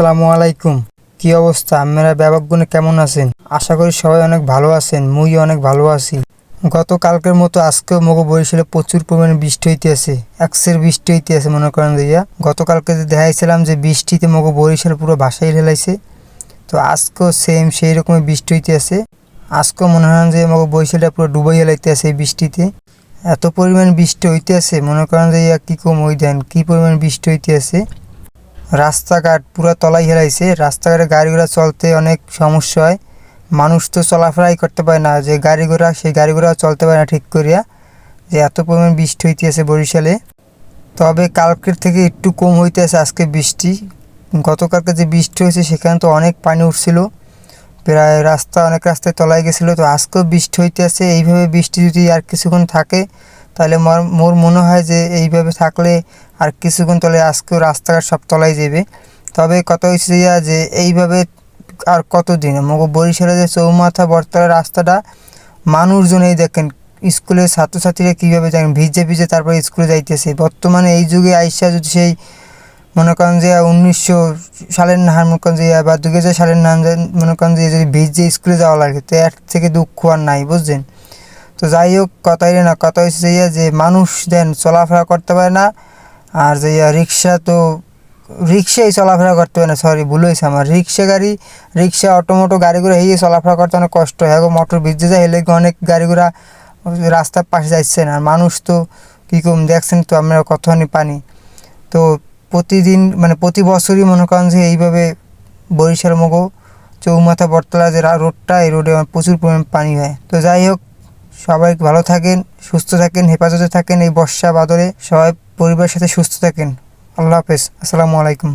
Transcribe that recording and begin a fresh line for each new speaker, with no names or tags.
আসসালামু আলাইকুম। কি অবস্থা? আপনারা ব্যাপকগুণে কেমন আছেন? আশা করি সবাই অনেক ভালো আছেন, মুই অনেক ভালো আছি। গতকালকের মতো আজকেও মগো বরিশালে প্রচুর পরিমাণে বৃষ্টি হইতে আছে একসের বৃষ্টি হইতে আছে মনে করেন দিয়া গতকালকে দেখাইছিলাম যে বৃষ্টিতে মগো বরিশাল পুরো ভাসাই ঢেলাইছে, তো আজকেও সেম সেই রকমের বৃষ্টি হইতে আছে আজকেও মনে হয় যে মগো বরিশালটা পুরো ডুবাই হেলাইতে আছে এই বৃষ্টিতে। এত পরিমাণ বৃষ্টি হইতে আছে মনে করেন যে ইয়া কি কম ওই দেন, কি পরিমাণ বৃষ্টি হইতে আছে রাস্তাঘাট পুরো তলাই হেলাইছে। রাস্তাঘাটে গাড়ি ঘোড়া চলতে অনেক সমস্যা হয়। মানুষ তো চলাফেরাই করতে পারে না। যে গাড়ি ঘোড়া সেই গাড়ি ঘোড়া চলতে পারে না ঠিক করিয়া। যে এত পরিমাণ বৃষ্টি হইতেছে বরিশালে। তবে কালকের থেকে একটু কম হইতেছে, আজকে বৃষ্টি। গতকালকে যে বৃষ্টি হয়েছে, সেখানে তো অনেক পানি উঠছিল। প্রায় রাস্তা, অনেক রাস্তায় তলায় গেছিল। তো আজকেও বৃষ্টি হইতে আছে এইভাবে বৃষ্টি যদি আর কিছুক্ষণ থাকে তাহলে মোর মনে হয় যে এইভাবে থাকলে আর কিছুক্ষণ তলে আজকেও রাস্তাঘাট সব তলায় যাবে। তবে কত হয়েছে যে এইভাবে আর কতদিন? মগো বরিশালে যে চৌমাথা বর্তলা রাস্তাটা মানুষজন এই দেখেন, স্কুলের ছাত্রছাত্রীরা কীভাবে দেখেন ভিজে ভিজে তারপরে স্কুলে যাইতেছে। বর্তমানে এই যুগে আইসা যদি সেই মনে করেন যে উনিশশো সালের না মনে করেন যে বা দু হাজার সালের না মনে করেন যে যদি ভিজে স্কুলে যাওয়া লাগে, তো এর থেকে দুঃখ আর নাই, বুঝছেন? তো যাই হোক, কথাই না কথা হচ্ছে যে মানুষ দেন চলাফেরা করতে পারে না, আর যে ইয়া রিক্সা তো রিক্সাই চলাফেরা করতে পারে না সরি ভুল হয়েছে আমার। রিক্সা গাড়ি, রিক্সা, অটোমোটো গাড়িগুলো এই চলাফেরা করতে অনেক কষ্ট হয়। এখন মোটর ভিজে যায় হেলে অনেক গাড়িগুলা রাস্তার পাশে যাচ্ছে না। আর মানুষ তো কী কম দেখছেন তো, আমরা কতখানি পানি। তো প্রতিদিন মানে প্রতি বছরই মনে করেন যে এইভাবে বরিশাল মগো, চৌমাথা, বটতলা যে রোডটা, এই রোডে প্রচুর পরিমাণ পানি হয়। তো যাই হোক সবাই ভালো থাকেন, সুস্থ থাকেন, হেফাজতে থাকেন এই বর্ষা বাদরে সবাই পরিবারের সাথে সুস্থ থাকেন। আল্লাহ হাফেজ। আসসালামু আলাইকুম।